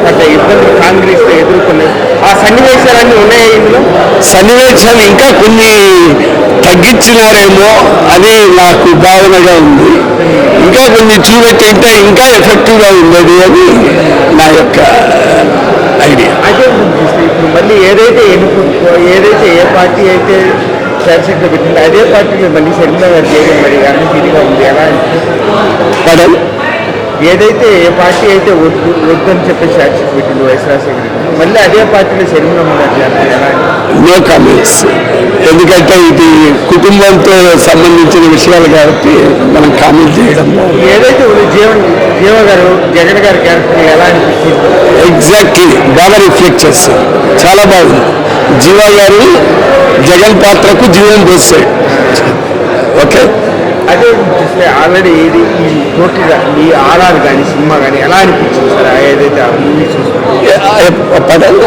పడ్డ ఇబ్బందులు కాంగ్రెస్ ఎదుర్కొన్నాయి ఆ సన్నివేశాలన్నీ ఉన్నాయా ఇందులో? సన్నివేశాలు ఇంకా కొన్ని తగ్గించినారేమో అని నాకు భావనగా ఉంది. ఇంకా కొన్ని చూపెట్టింటే ఇంకా ఎఫెక్టివ్గా ఉండేది అని నా యొక్క ఐడియా అదే చూస్తే ఇప్పుడు మళ్ళీ ఏదైతే ఎన్నుకు ఏదైతే ఏ పార్టీ అయితే చర్చకు పెట్టిందో అదే పార్టీలో మళ్ళీ షర్మిల గారు చేయడం మరి అన్నిటిగా ఉంది. ఎలా ఏదైతే ఏ పార్టీ అయితే వద్దు వద్దని చెప్పేసి చర్చకు పెట్టిందో వైఎస్ రాజశేఖర రెడ్డి మళ్ళీ అదే పార్టీలో ఎలా నో కామెంట్స్ ఎందుకంటే ఇది కుటుంబంతో సంబంధించిన విషయాలు కాబట్టి మనం కామెంట్ చేయడం ఏదైతే జీవన్ జీవ గారు జగన్ గారి క్యారెక్టర్ ఎలా అనిపించింది ఎగ్జాక్ట్లీ బాగా రిఫ్లెక్ట్ చేస్తారు చాలా బాగుంది. జీవా గారు జగన్ పాత్రకు జీవం పోస్తాడు ఓకే? అదే చూస్తే ఆల్రెడీ ఇది ఈ టోటల్గా ఈ ఆర్ఆర్ కానీ సినిమా కానీ ఎలా అనిపించింది సార్? ఏదైతే ఆ మూవీ చూసుకుంటే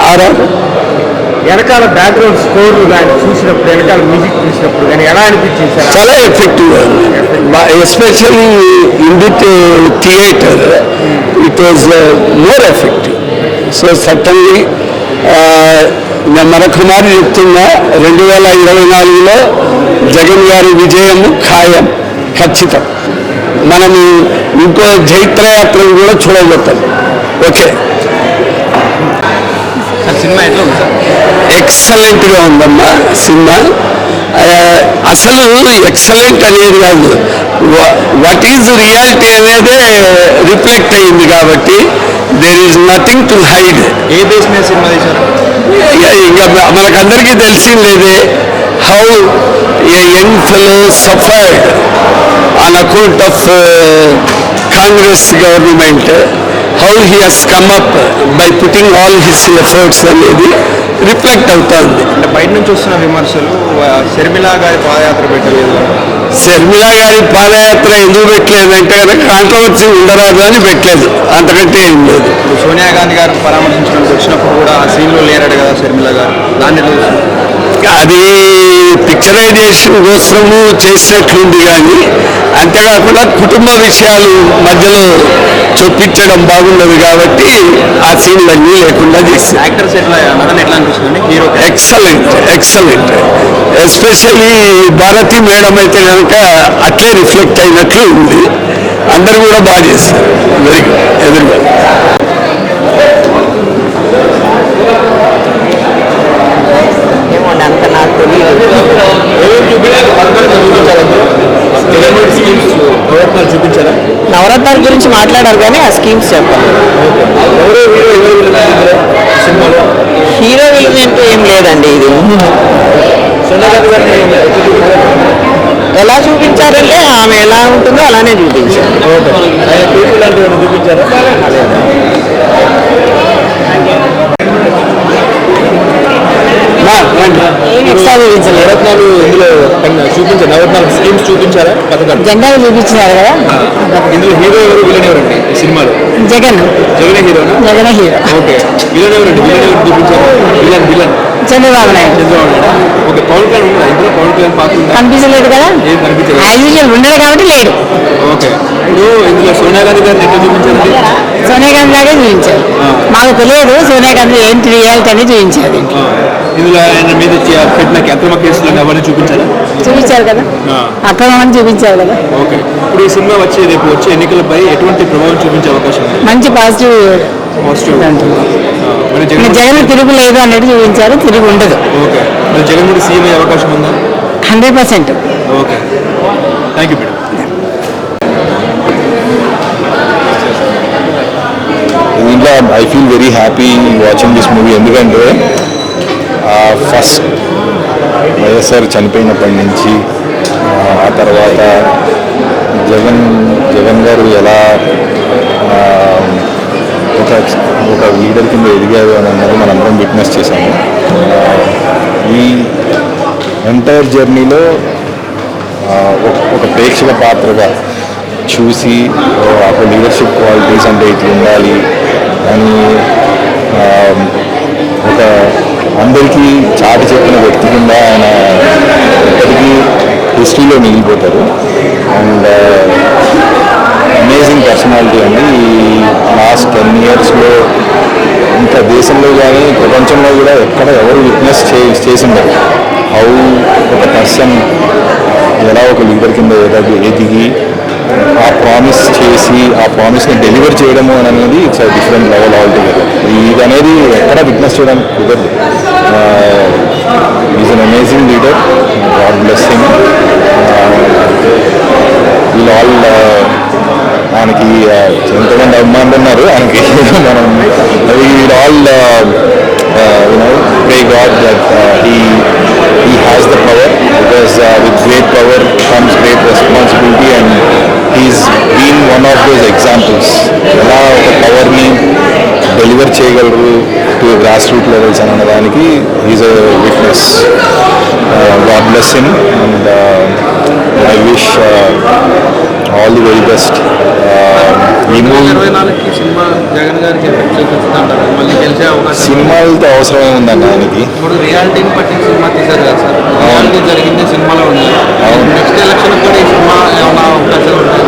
ఆర్ఆర్. వెనకాల బ్యాక్గ్రౌండ్ స్కోర్ కానీ చూసినప్పుడు వెనకాల మ్యూజిక్ చూసినప్పుడు కానీ ఎలా అనిపించింది సార్? చాలా effective especially in the theatre it was more effective so suddenly నేను మరొకమారి చెప్తున్నా రెండు వేల ఇరవై నాలుగులో జగన్ గారి విజయము ఖాయం. ఖచ్చితం. మనము ఇంకో జైత్రయాత్రను కూడా చూడబోతాం. ఓకే. సినిమా ఎట్లా ఉంది ఎక్సలెంట్గా ఉందమ్మా సినిమా. అసలు ఎక్సలెంట్ అనేది కాదు. వాట్ ఈజ్ రియాలిటీ అనేదే రిఫ్లెక్ట్ అయింది కాబట్టి there is nothing to hide ఏ మీద సినిమా ఇంకా మనకందరికీ తెలిసిందేదే how a young fellow suffered on account of Congress government how he has come up by putting all his efforts అనేది reflect అవుతుంది. అంటే బయట నుంచి వస్తున్న విమర్శలు షర్మిల గారి పాదయాత్ర పెట్టలేదు. శర్మిల గారి పాదయాత్ర ఎందుకు పెట్టలేదంటే కనుక కాంట్రవర్సీ ఉండరాదు అని పెట్టలేదు. అంతకంటే ఏం లేదు. సోనియా గాంధీ గారు పరామర్శించడానికి వచ్చినప్పుడు కూడా ఆ సీన్లో లేరడు కదా షర్మిల గారు. దాన్ని? అది పిక్చరైజేషన్ కోసము చేసినట్లుంది కానీ అంతేకాకుండా కుటుంబ విషయాలు మధ్యలో చొప్పించడం బాగుండదు కాబట్టి ఆ లేకుండా చేసింది నటన ఎట్లా అనిపిస్తుంది? Hero excellent excellent. Especially Bharathi madam అయితే కనుక అట్లే రిఫ్లెక్ట్ అయినట్లు ఉంది అందరు కూడా బాగా చేస్తారు వెరీ గుడ్ ఎదురుగా ఏమోండి అంత నాకు తెలియదు చూపించారా నవరత్నాల గురించి మాట్లాడారు కానీ ఆ స్కీమ్స్ చెప్పాలి హీరో విలువ అంటూ ఏం లేదండి ఇది. ఎలా చూపించారంటే ఆమె ఎలా ఉంటుందో అలానే చూపించారు. చూపించారా మా, రండి. ఏం ఎక్స్ట్రా చూపించలేదు నవరత్నాలు ఇందులో చూపించారు నవరత్నాలు స్కీమ్స్ చూపించారా? పథకాలు. జెండాలు చూపించినారు కదా? ఇందులో హీరో ఎవరు విలన్ ఎవరండి సినిమాలో? జగన్. జగనే హీరోనా? జగన్ హీరో. ఓకే. విలన్ ఎవరండి? విలన్ ఎవరు చూపించారు? Villain villain. Chandrababu Naidu. Okay Pawan Kalyan Pawan Kalyan కనిపించలేదు కదా? యాజ్ యూజువల్ ఉండడు కాబట్టి లేడు. ఓకే ఇప్పుడు ఇందులో సోనియా గాంధీ గారిని ఎట్లా చూపించారండి సోనియా గాంధీ లాగే చూపించారు. మాకు తెలియదు సోనియా గాంధీ ఏంటి రియాలిటీ అని చూపించారు ఆ, ఇందులో ఆయన మీద పెట్టిన అక్రమ కేసులను అవన్నీ చూపించారా? చూపించారు కదా. అక్రమం చూపించారు కదా? ఓకే ఇప్పుడు ఈ సినిమా వచ్చే రేపు వచ్చే ఎన్నికలపై ఎటువంటి ప్రభావం చూపించే అవకాశం ఉంది? మంచి పాజిటివ్ పాజిటివ్. జగన్ జగన్ తిరుగు లేదు అన్నట్టు చూపించారు తిరుగు ఉండదు. జగన్ కూడా సీఎం అయ్యే అవకాశం ఉందా? Hundred percent. Okay. Thank you madam దీంట్లో I feel very happy watching this movie ఎందుకంటే ఫస్ట్ వైఎస్ఆర్ చనిపోయినప్పటి నుంచి ఆ, ఆ తర్వాత జగన్ జగన్ గారు ఎలా ఆ, ఒక ఒక లీడర్ కింద ఎదిగారు అని అన్నది మనందరం విట్నెస్ చేశాము. ఈ ఎంటైర్ జర్నీలో ఒక- ఒక ప్రేక్షక పాత్రగా చూసి ఒక అప్పుడు లీడర్షిప్ క్వాలిటీస్ అంటే ఇట్లా ఉండాలి అని ఒక అందరికీ చాటి చెప్పిన వ్యక్తి కింద ఆయన ఎప్పటికీ హిస్టరీలో మిగిలిపోతారు. అండ్ అమేజింగ్ పర్సనాలిటీ అండి. ఈ లాస్ట్ ఇంకా కానీ ప్రపంచంలో కూడా ఎక్కడ ఎవరు విట్నెస్ చే చేసిండరు. హౌ ఒక పర్సన్ ఎలా ఒక లీడర్ కింద ఎదిగి ఆ ప్రామిస్ చేసి ఆ ప్రామిస్ని డెలివర్ చేయడము అనేది it's different level all together ఇది అనేది ఎక్కడ విట్నెస్ చేయడానికి కుదరదు. Is an amazing leader God bless him వీళ్ళు ఆల్ ఆయనకి ఎంతమంది అభిమానులు ఉన్నారు ఆయనకి మనం వీళ్ళు all you know pray God that he he has the power because with great power comes great responsibility and he's been one of those examples ఎలా ఒక పవర్ని డెలివర్ చేయగలరు టు గ్రాస్ రూట్ లెవెల్స్ అని అన్నదానికి is a witness God bless him and I wish all the very best. ఈ movie సినిమాలతో అవసరమే ఉందండి ఆయనకి? ఇప్పుడు రియాలిటీని సినిమా తీశారు కదా సార్. జరిగింది సినిమాలో ఉంది. నెక్స్ట్ ఎలక్షన్ కూడా ఈ సినిమా ఏమైనా అవకాశాలు ఉంటాయి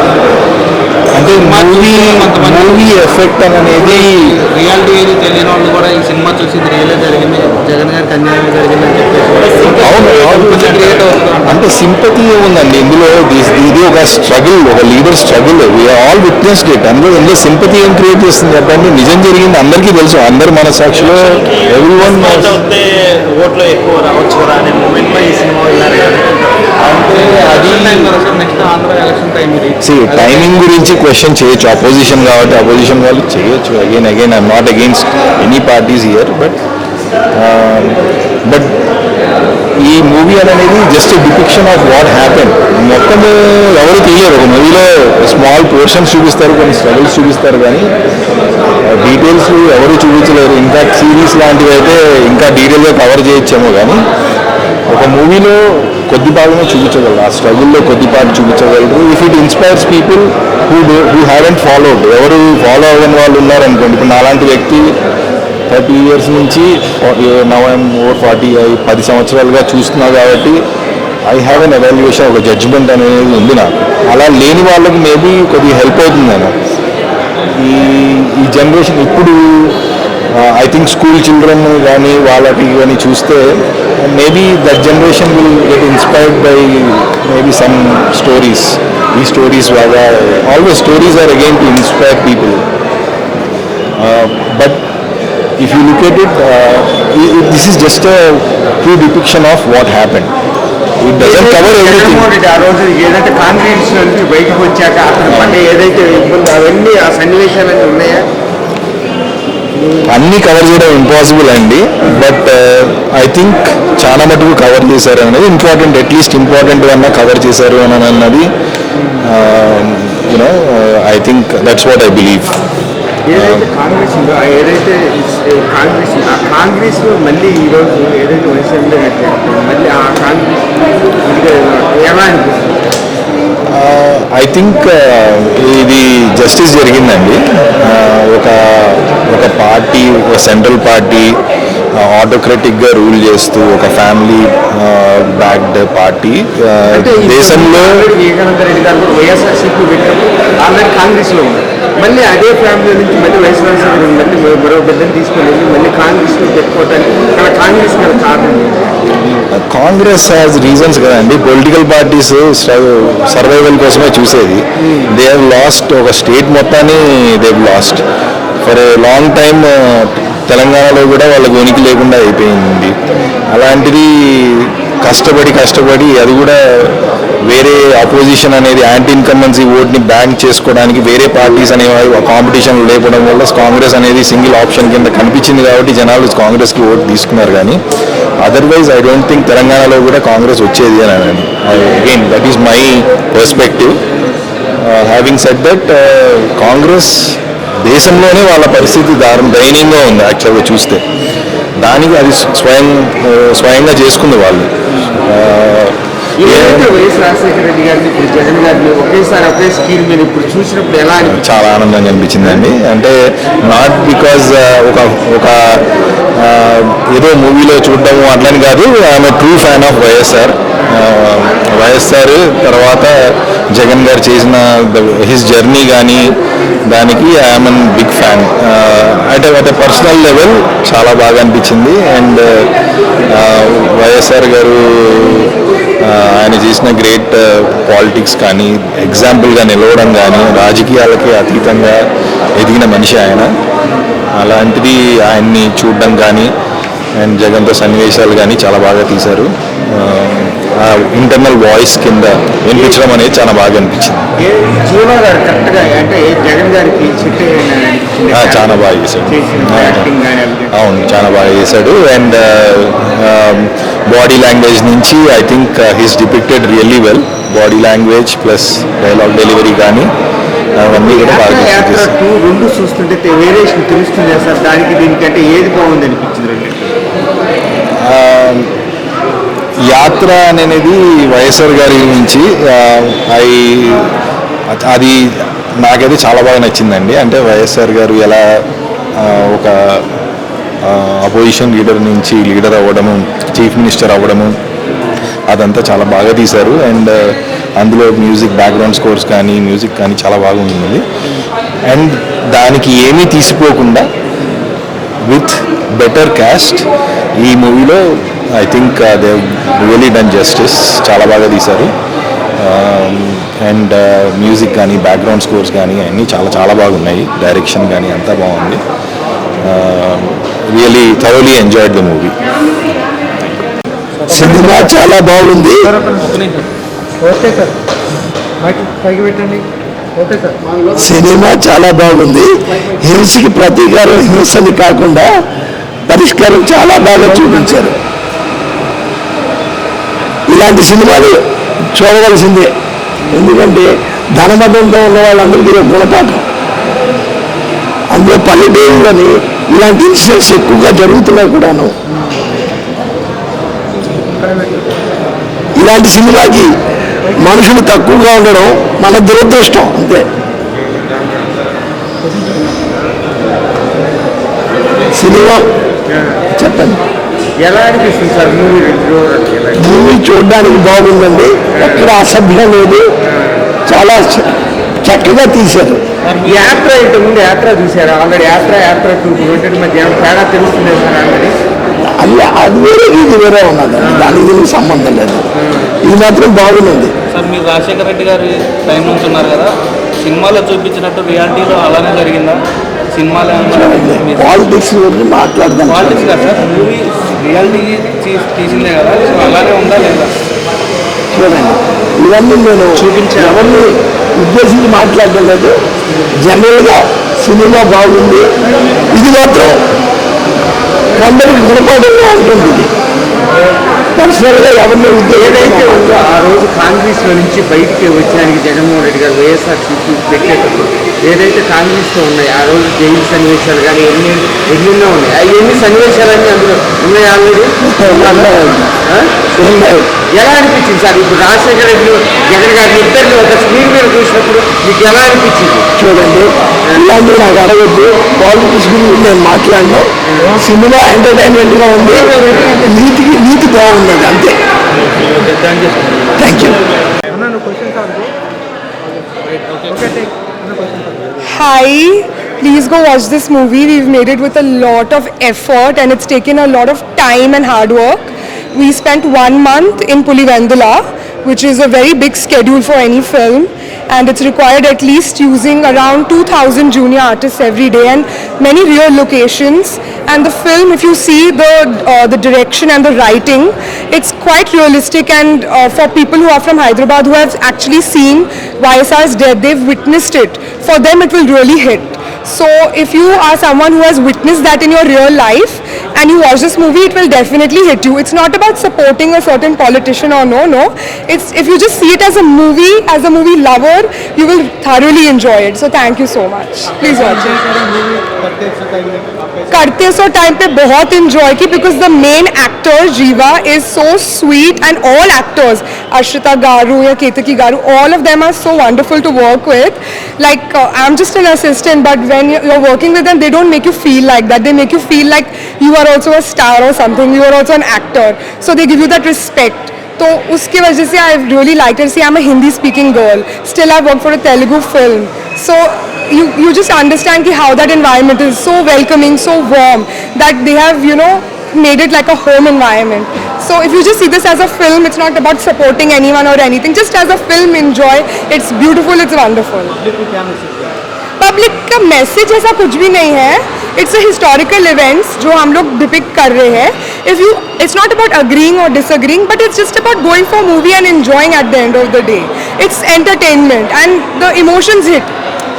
అంటే మూవీ మూవీ ఎఫెక్ట్ అనేది రియాలిటీ ఏది తెలియని వాళ్ళు కూడా ఈ సినిమా చూసి ఇది రియలే జరిగింది. జగన్ గారికి అన్యాయం జరిగింది అని చెప్పేసి అంటే సింపతి ఏముందండి ఇందులో ఇది ఒక స్ట్రగుల్ ఒక leader struggle. All witness it అందులో ఇందులో సింపతి ఏం క్రియేట్ చేస్తుంది చెప్పండి? నిజం జరిగింది అందరికీ తెలుసు. అందరి మనసాక్షిలో ఎవ్రీ వన్ ఓట్లు ఎక్కువ రావచ్చు కదా అనే మూమెంట్లో ఈ సినిమా వెళ్ళారు కదా. అంటే అది See, టైమింగ్ గురించి క్వశ్చన్ చేయొచ్చు. అపోజిషన్ కాబట్టి అపోజిషన్ వాళ్ళు చేయొచ్చు. Again again I'm not against any parties here but but ఈ మూవీ అనేది just depiction of what happen మొత్తం ఎవరు తెలియరు ఒక మూవీలో స్మాల్ పోర్షన్స్ చూపిస్తారు కొన్ని స్ట్రగుల్స్ చూపిస్తారు కానీ డీటెయిల్స్ ఎవరు చూపించలేరు. ఇన్ఫాక్ట్ సిరీస్ లాంటివి అయితే ఇంకా డీటెయిల్గా కవర్ చేయొచ్చేమో కానీ ఒక మూవీలో కొద్ది భాగమే చూపించగలరు. ఆ స్ట్రగుల్లో కొద్దిపాటు చూపించగలరు. If it inspires people who do who haven't followed ఎవరు ఫాలో అవ్వని వాళ్ళు ఉన్నారనుకోండి ఇప్పుడు నాలాంటి వ్యక్తి థర్టీ ఇయర్స్ నుంచి నవంబర్ ఫార్టీ ఫార్టీ పది సంవత్సరాలుగా చూస్తున్నా కాబట్టి ఐ హ్యావ్ అన్ ఎవాల్యుయేషన్ ఒక జడ్జ్మెంట్ అనేది ఉంది నాకు. అలా లేని వాళ్ళకి మేబీ కొద్దిగా హెల్ప్ అవుతుందేమో ఈ ఈ జనరేషన్ ఇప్పుడు ఐ థింక్ స్కూల్ చిల్డ్రన్ కానీ వాళ్ళకి కానీ చూస్తే maybe that generation will get inspired by maybe some stories ఈ స్టోరీస్ బాగా always stories are again to inspire people but if you this is just true depiction of what happen it doesn't cover everything Jaganmohan Reddy ఆ రోజు ఏదైతే నుంచి బయటకు వచ్చాక అతను పడ్డ ఏదైతే ఇబ్బంది అవన్నీ ఆ సన్నివేశాలన్నీ ఉన్నాయా? అన్ని కవర్ చేయడం ఇంపాసిబుల్ అండి. బట్ ఐ థింక్ చాలా మటుకు కవర్ చేశారు అనేది ఇంపార్టెంట్ అట్లీస్ట్ ఇంపార్టెంట్ అన్నా కవర్ చేశారు అని అన్నది you know I think that's what I believe ఏదైతే కాంగ్రెస్ ఉందో ఆ ఏదైతే కాంగ్రెస్ uh, ఆ కాంగ్రెస్ మళ్ళీ ఈరోజు ఏదైతే వైసీపీ మళ్ళీ ఆ కాంగ్రెస్ ఎలా అనిపిస్తుంది ఐ థింక్ ఇది జస్టిస్ జరిగిందండి. Uh, ఒక ఒక పార్టీ ఒక సెంట్రల్ పార్టీ ఆటోక్రటిక్గా రూల్ చేస్తూ ఒక ఫ్యామిలీ బ్యాక్డ్ పార్టీ దేశంలో ఆల్రెడీ వివేకానంద రెడ్డి గారు కూడా వైఎస్ఆర్సీపీ పెట్టినప్పుడు ఆల్రెడీ కాంగ్రెస్లో ఉన్నారు. మళ్ళీ అదే ఫ్యామిలీ నుంచి మళ్ళీ వైఎస్ఆర్సీపీ మళ్ళీ మరో బిడ్డను తీసుకొని వెళ్ళి మళ్ళీ కాంగ్రెస్లో పెట్టుకోవటానికి అక్కడ కాంగ్రెస్ గల కారణం? కాంగ్రెస్ హ్యాస్ రీజన్స్ కదండి. పొలిటికల్ పార్టీస్ సర్వైవల్ కోసమే చూసేది. దే హ్యావ్ లాస్ట్ ఒక స్టేట్ మొత్తాన్ని they lost for a long time తెలంగాణలో కూడా వాళ్ళకి ఉనికి లేకుండా అయిపోయింది. అలాంటిది కష్టపడి కష్టపడి అది కూడా వేరే అపోజిషన్ అనేది యాంటీ ఇన్కమ్మెన్సీ ఓట్ని బ్యాంక్ చేసుకోవడానికి వేరే పార్టీస్ అనేవి కాంపిటీషన్ లేకపోవడం వల్ల కాంగ్రెస్ అనేది సింగిల్ ఆప్షన్ కింద కనిపించింది కాబట్టి జనాలు కాంగ్రెస్కి ఓటు తీసుకున్నారు కానీ అదర్వైజ్ ఐ డోంట్ థింక్ తెలంగాణలో కూడా కాంగ్రెస్ వచ్చేది అని అనండి again that is my perspective having set that Congress దేశంలోనే వాళ్ళ పరిస్థితి దారుణ దయనీయంగా ఉంది యాక్చువల్గా చూస్తే. దానికి అది స్వయం uh, స్వయంగా చేసుకుంది వాళ్ళు. Uh, ఏదైతే వైఎస్ రాజశేఖర రెడ్డి గారిని ఇప్పుడు జగన్ గారిని ఒకేసారి ఒకే స్కీమ్ మీద ఇప్పుడు చూసినప్పుడు ఎలా చాలా ఆనందంగా అనిపించిందండి. అంటే నాట్ బికాజ్ uh, ఒక ఒక uh, ఏదో మూవీలో చూడటము అట్లని కాదు. I'm true fan of YSR. Uh, YSR తర్వాత జగన్ గారు చేసిన హిస్ జర్నీ కానీ దానికి ఐఎమ్ అన్ బిగ్ ఫ్యాన్ అంటే అట్ పర్సనల్ లెవెల్ చాలా బాగా అనిపించింది. అండ్ వైఎస్ఆర్ గారు ఆయన చేసిన గ్రేట్ పాలిటిక్స్ కానీ ఎగ్జాంపుల్గా నిలవడం కానీ రాజకీయాలకి అతీతంగా ఎదిగిన మనిషి ఆయన. అలాంటిది ఆయన్ని చూడడం కానీ అండ్ జగన్తో సన్నివేశాలు కానీ చాలా బాగా తీశారు. ఆ ఇంటర్నల్ వాయిస్ కింద వినిపించడం అనేది చాలా బాగా అనిపించింది. చాలా బాగా చేశాడు. అవును చాలా బాగా చేశాడు. అండ్ బాడీ లాంగ్వేజ్ నుంచి I think he's depicted really well body language plus dialogue delivery కానీ అవన్నీ కూడా బాగా రెండు చూస్తుంటే వేరియేషన్ తెలుస్తుంది సార్ దానికి దీనికంటే ఏది బాగుంది అనిపించింది యాత్ర అనేది వైఎస్ఆర్ గారి నుంచి ఐ అది నాకైతే చాలా బాగా నచ్చిందండి. అంటే వైఎస్ఆర్ గారు ఎలా ఒక అపోజిషన్ లీడర్ నుంచి లీడర్ అవ్వడము చీఫ్ మినిస్టర్ అవ్వడము అదంతా చాలా బాగా తీశారు. అండ్ uh, అందులో మ్యూజిక్ బ్యాక్గ్రౌండ్ స్కోర్స్ కానీ మ్యూజిక్ కానీ చాలా బాగుంటుంది అండ్ దానికి ఏమీ తీసిపోకుండా విత్ బెటర్ క్యాస్ట్ ఈ మూవీలో I think they really done justice చాలా బాగా తీశారు. Um, అండ్ మ్యూజిక్ uh, కానీ బ్యాక్గ్రౌండ్ స్కోర్స్ కానీ అన్నీ చాలా చాలా బాగున్నాయి. డైరెక్షన్ కానీ అంతా బాగుంది. Really thoroughly enjoyed the movie cinema చాలా బాగుంది. Okay sir. పైకి పెట్టండి. సినిమా చాలా బాగుంది. హింసకి ప్రతీకారం హింసని కాకుండా పరిష్కారం చాలా బాగా చూపించారు. ఇలాంటి సినిమాలు చూడవలసిందే. ఎందుకంటే ధనబద్ధంతో ఉన్న వాళ్ళందరికీ గుణపాఠం. అందులో పల్లెటూరులోని ఇలాంటి ఇన్సిడెంట్స్ ఎక్కువగా జరుగుతున్నాయి కూడాను. ఇలాంటి సినిమాకి మనుషులు తక్కువగా ఉండడం మన దురదృష్టం అంతే. సినిమా చెప్పండి. ఎలా అనిపిస్తుంది సార్ మూవీ మూవీ చూడడానికి బాగుందండి. ఎక్కడ అసభ్యం లేదు. చాలా చక్కగా తీశారు. యాత్ర ఇంత ముందు యాత్ర చూసారా ఆల్రెడీ యాత్ర యాత్ర టూ రెండింటి మధ్య ఏమైనా తేడా తెలుస్తుంది సార్ ఆల్రెడీ? అది అది వేరే ఇది వేరే ఉన్నది. దానికి దీనికి సంబంధం లేదు. ఇది మాత్రం బాగుంది. సార్ మీరు రాజశేఖర రెడ్డి గారి టైం నుంచి ఉన్నారు కదా సినిమాలో చూపించినట్టు రియాలిటీలో అలానే జరిగిందా? సినిమాలో పాలిటిక్స్ గురించి మాట్లాడదాం. పాలిటిక్స్ కదా సార్ మూవీ రియాలిటీ తీసిందే కదా సో అలానే ఉందా లేదా? చూడండి. ఇవన్నీ నేను చూపించే ఎవరిని ఉద్దేశించి మాట్లాడడం లేదు. జనరల్గా సినిమా బాగుంది. ఇది మాత్రం కొందరికి గుణపాఠంగా ఉంటుంది పర్సనల్గా ఎవరిని ఏదైతే ఉందో ఆ రోజు కాంగ్రెస్లో నుంచి బయటికి వచ్చడానికి జగన్మోహన్ రెడ్డి గారు వైఎస్ఆర్ సీపీ పెట్టేటప్పుడు ఏదైతే కాంగ్రెస్లో ఉన్నాయి ఆ రోజు జైలు సన్నివేశాలు కానీ ఎన్ని ఎన్నెన్నో ఉన్నాయి? అవి ఎన్ని సన్నివేశాలన్నీ అందులో ఉన్నాయి ఆల్రెడీ? ఎలా అనిపించింది సార్? ఇప్పుడు రాజశేఖర రెడ్డి జగన్ గారి ఇద్దరిని ఒక స్క్రీన్ మీద చూసినప్పుడు మీకు ఎలా అనిపించింది? చూడండి ఇలాంటి నాకు అడగద్దు. పాలిటిక్స్ గురించి నేను మాట్లాడను. సినిమా ఎంటర్టైన్మెంట్గా ఉంది. నీతికి నీతి బాగుంది అది అంతే. Thank you Hi, please go watch this movie. We've made it with a lot of effort and it's taken a lot of time and hard work. We spent one month in Pulivendula, which is a very big schedule for any film, and it's required at least using around 2000 junior artists every day and many real locations. And the film, if you see the uh, the direction and the writing, it's quite realistic. And uh, for people who are from Hyderabad who have actually seen YSR's death, they've witnessed it. For them, it will really hit. So if you are someone who has witnessed that in your real life and you watch this movie, it will definitely hit you. It's not about supporting a certain politician or no, no. It's if you just see it as a movie, as a movie lover, you will thoroughly enjoy it. So thank you so much. Please watch it. करते सो time पे बहुत enjoy की because the main actor Jeeva is so sweet and all actors Ashrita garu या Ketaki garu all of them are so wonderful to work with like uh, i'm just an assistant but when you- you're working with them they don't make you feel like that they make you feel like you are also a star or something you are also an actor so they give you that respect तो तो उसकी वजह से I really like it see I am a Hindi speaking girl still I work for a Telugu film so you you just understand ki how that environment is so welcoming so warm that they have you know made it like a home environment so if you just see this as a film it's not about supporting anyone or anything just as a film enjoy it's beautiful it's wonderful Public का message ऐसा कुछ भी नहीं है। It's a historical events जो हम लोग depict कर रहे हैं। If you it's not about agreeing और disagreeing but it's just about going for movie and enjoying at the end of the day it's entertainment and the emotions hit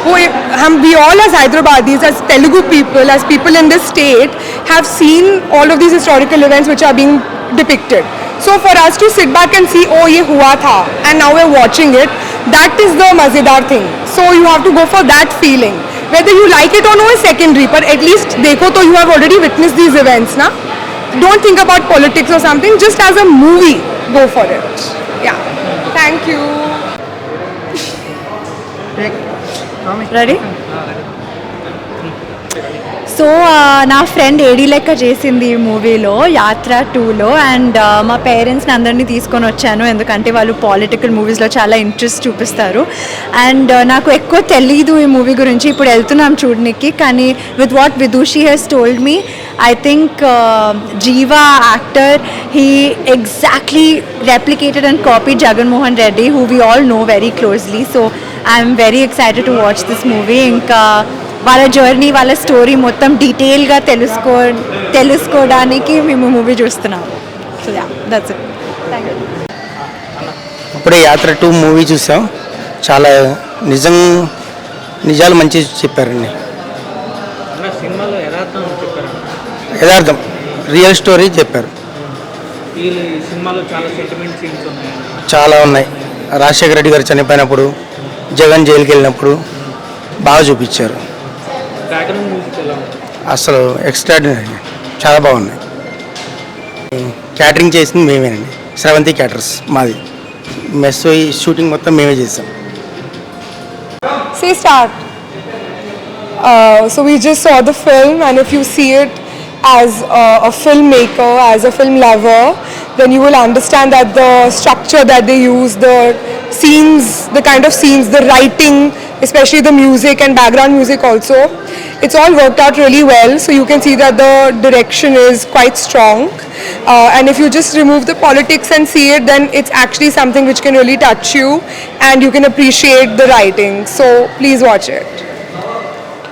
वो हम we all as Hyderabadis as Telugu people as people in this state have seen all of this historical events which are being depicted so for us to sit back and see ओ ये हुआ था and now we're watching it that is the mazedar thing. So you have to go for that feeling. Whether you like it or no is secondary but at least dekho to you have already witnessed these events na don't think about politics or something just as a movie go for it. Yeah. Thank you. Ready so uh, నా friend ఏడీ లెక్క చేసింది ఈ మూవీలో యాత్ర టూలో and uh, మా పేరెంట్స్ని అందరినీ తీసుకొని వచ్చాను. ఎందుకంటే వాళ్ళు పాలిటికల్ మూవీస్లో చాలా ఇంట్రెస్ట్ చూపిస్తారు. అండ్ uh, నాకు ఎక్కువ తెలీదు ఈ మూవీ గురించి. ఇప్పుడు వెళ్తున్నాం చూడడానికి కానీ with what Vidushi has told me I think Jiiva actor he exactly replicated and copy Jaganmohan Reddy who we all know very closely so I'm very excited to watch this movie ఇంకా వాళ్ళ journey వాళ్ళ story మొత్తం డీటెయిల్గా తెలుసుకో తెలుసుకోవడానికి మేము movie చూస్తున్నాం. So yeah that's it thank you ఇప్పుడే యాత్ర టూ మూవీ చూసాం. చాలా నిజం నిజాలు మంచి చెప్పారండి. అన్న సినిమాలో యథార్థం రియల్ స్టోరీ చెప్పారు. ఈ సినిమాలో చాలా సెంటిమెంట్ సీన్స్ ఉన్నాయి. చాలా ఉన్నాయి. రాజశేఖర రెడ్డి గారు చనిపోయినప్పుడు జగన్ జైలుకి వెళ్ళినప్పుడు బాగా చూపించారు. బ్యాక్గ్రౌండ్ మ్యూజిక్ ఎలా ఉంది అసలు ఎక్స్ట్రాడినరీ చాలా బాగున్నాయి క్యాటరింగ్ చేసింది మేమేనండి శ్రవంతి క్యాటర్స్ మాది మెస్ షూటింగ్ మొత్తం మేమే చేసాం say start. Uh, so we just saw the film, and if you see it as uh, a filmmaker, as a film lover, then you will understand that the structure that they use, the scenes, the kind of scenes, the writing, especially the music and background music also, it's all worked out really well. So you can see that the direction is quite strong. Uh, and if you just remove the politics and see it, then it's actually something which can really touch you and you can appreciate the writing. So please watch it.